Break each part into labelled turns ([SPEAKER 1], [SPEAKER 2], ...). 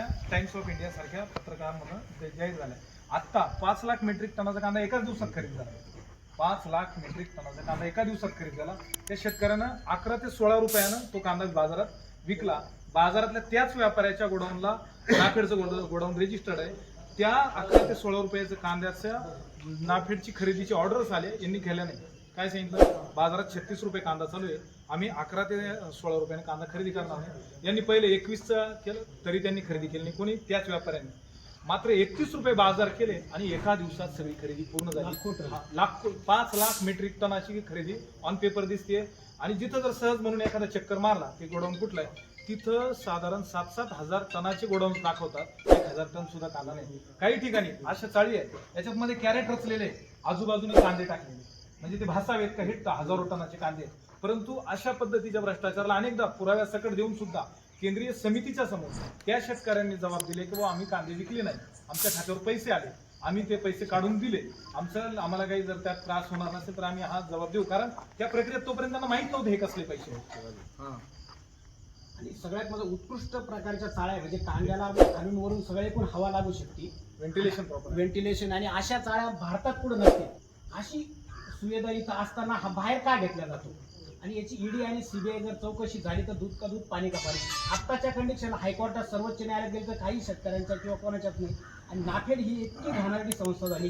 [SPEAKER 1] Times of India सारख्या पत्रकारांमधून जाहीर झाल्या. आत्ता पाच लाख मेट्रिक टनाचा कांदा एकाच दिवसात खरेदी झाला. पाच लाख मेट्रिक टनाचा कांदा एका दिवसात खरेदी झाला. त्या शेतकऱ्यानं अकरा ते सोळा रुपयानं तो कांदा बाजारात विकला. बाजारातल्या त्याच व्यापाऱ्याच्या गोडाऊनला नाफेडचं गोड- गोडाऊन रेजिस्टर्ड आहे. त्या अकरा ते सोळा रुपयाचं कांद्याच्या नाफेडची खरेदीची ऑर्डर्स आले. यांनी केल्या नाही काय सांगितलं? बाजारात छत्तीस रुपये कांदा चालू आहे. आम्ही अकरा ते सोळा रुपयाने कांदा खरेदी करणार नाही यांनी पहिले एकवीसचं केलं तरी त्यांनी खरेदी केली नाही. कोणी? त्याच व्यापाऱ्यांनी. मात्र एकतीस रुपये बाजार केले आणि एका दिवसात सगळी खरेदी पूर्ण झाली. लाख पाच लाख मेट्रिक टनाची खरेदी ऑन पेपर दिसते आणि जिथं जर सहज म्हणून एखादा चक्कर मारला ते गोडाऊन कुठलं आहे तिथं साधारण सात सात हजार टनाचे गोडाऊन दाखवतात. एक हजार टन सुद्धा कांदा नाही. काही ठिकाणी अशा चाळी आहेत. याच्यात मध्ये कॅरेट रचलेले. आजूबाजूने कांदे टाकलेले म्हणजे ते भासावेत का? हे हजारो टनाचे कांदे आहेत. परंतु अशा पद्धतीच्या भ्रष्टाचाराला अनेकदा पुराव्या सकट देऊन सुद्धा केंद्रीय समितीच्या समोर त्या शेतकऱ्यांनी जबाब दिले की बाबा आम्ही कांदे विकले नाही आमच्या खात्यावर पैसे आले. आम्ही ते पैसे काढून दिले. आमचं आम्हाला काही जर त्यात त्रास होणार नसेल तर आम्ही हा जबाब देऊ. कारण त्या प्रक्रियेत तोपर्यंत त्यांना माहीत नव्हते हे कसले पैसे आहेत.
[SPEAKER 2] आणि सगळ्यात माझं उत्कृष्ट प्रकारच्या चाळ्या आहे. म्हणजे कांद्याला खालून वरून सगळे एकूण हवा लागू शकते.
[SPEAKER 1] व्हेंटिलेशन प्रॉपर
[SPEAKER 2] व्हेंटिलेशन आणि अशा चाळ्या भारतात कुठं नसते अशी सुविधा इथं असताना हा बाहेर का घेतला जातो? आणि याची ईडी आणि सीबीआय जर चौकशी झाली तर दूध का दूध पाणी का पाणी? आत्ताच्या कंडिशन हायकोर्टात सर्वोच्च न्यायालयात गेलं तर काही शेतकऱ्यांच्या किंवा कोणाच्याच नाही. आणि नाफेड ही इतकी घाणेरडी संस्था झाली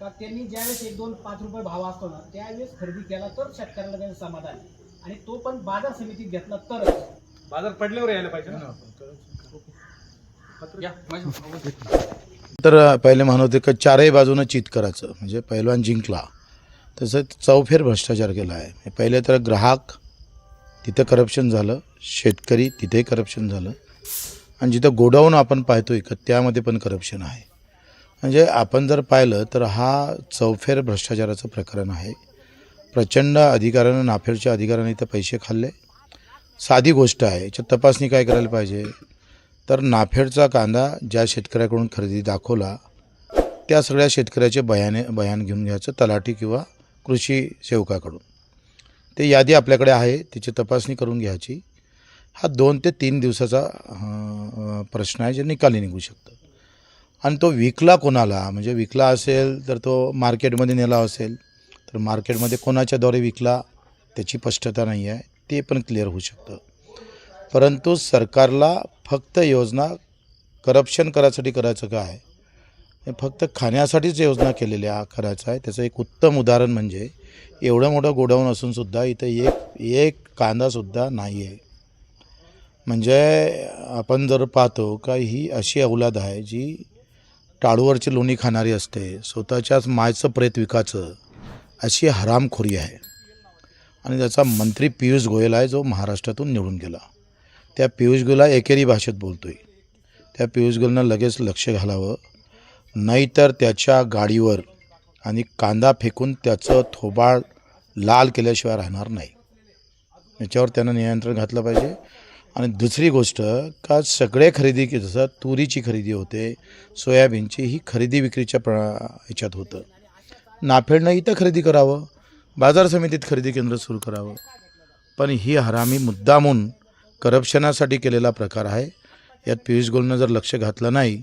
[SPEAKER 2] का त्यांनी ज्यावेळेस एक दोन पाच रुपये भाव असतो ना त्यावेळेस खरेदी केला तर शेतकऱ्याला त्याचं समाधान. आणि तो पण बाजार समितीत घेतला तरच.
[SPEAKER 1] बाजार पडल्यावर यायला पाहिजे ना? पत्र-
[SPEAKER 3] तर पहिले म्हणत होते की चारही बाजूनं चित करायचं. म्हणजे पैलवान जिंकला. तसं चौफेर भ्रष्टाचार केला आहे. पहिले तर ग्राहक तिथं करप्शन झालं शेतकरी तिथेही करप्शन झालं. आणि जिथं गोडाऊन आपण पाहतो का त्यामध्ये पण करप्शन आहे. म्हणजे आपण जर पाहिलं तर हा चौफेर भ्रष्टाचाराचं प्रकरण आहे. प्रचंड अधिकाऱ्यानं नाफेडच्या अधिकाऱ्याने इथं पैसे खाल्ले. साधी गोष्ट आहे याच्यात तपासणी काय करायला पाहिजे? तर नाफेडचा कांदा ज्या शेतकऱ्याकडून खरेदी दाखवला त्या सगळ्या शेतकऱ्याचे बयाने बयान घेऊन घ्यायचं तलाठी किंवा कृषी सेवकाकडून. ते यादी आपल्याकडे आहे तिची तपासणी करून घ्यायची. हा दोन ते तीन दिवसाचा प्रश्न आहे जे निकाली निघू शकतं. आणि तो विकला कोणाला? म्हणजे विकला असेल तर तो मार्केटमध्ये नेला असेल तर मार्केटमध्ये कोणाच्याद्वारे विकला त्याची स्पष्टता नाही आहे ते पण क्लिअर होऊ शकतं. परंतु सरकारला फक्त योजना करप्शन करायसाठी करायचं काय आहे? फक्त खाण्यासाठीच योजना केलेल्या करायचं आहे. त्याचं एक उत्तम उदाहरण म्हणजे एवढं मोठं गोडाऊन असूनसुद्धा इथं एक एक कांदासुद्धा नाही आहे म्हणजे आपण जर पाहतो का ही अशी अवलाद आहे जी टाळूवरची लोणी खाणारी असते स्वतःच्याच मायचं प्रेत विकाचं अशी हरामखोरी आहे. आणि त्याचा मंत्री पियुष गोयल आहे जो महाराष्ट्रातून निवडून गेला. त्या पियुष गोयला एकेरी भाषेत बोलतो आहे त्या पियुष गोयलनं लगेच लक्ष घालावं. नाहीतर त्याच्या गाडीवर आणि कांदा फेकून त्याचं थोबाळ लाल केल्याशिवाय राहणार नाही. याच्यावर त्यानं नियंत्रण घातलं पाहिजे. आणि दुसरी गोष्ट का सगळे खरेदी की जसं तुरीची खरेदी होते सोयाबीनची ही खरेदी विक्रीच्या प्र ह्याच्यात होतं. नाफेडनं इथं खरेदी करावं. बाजार समितीत खरेदी केंद्र सुरू करावं. पण ही हरामी मुद्दामून करप्शनासाठी केलेला प्रकार आहे. यात पियुष गोलनं जर लक्ष घातलं नाही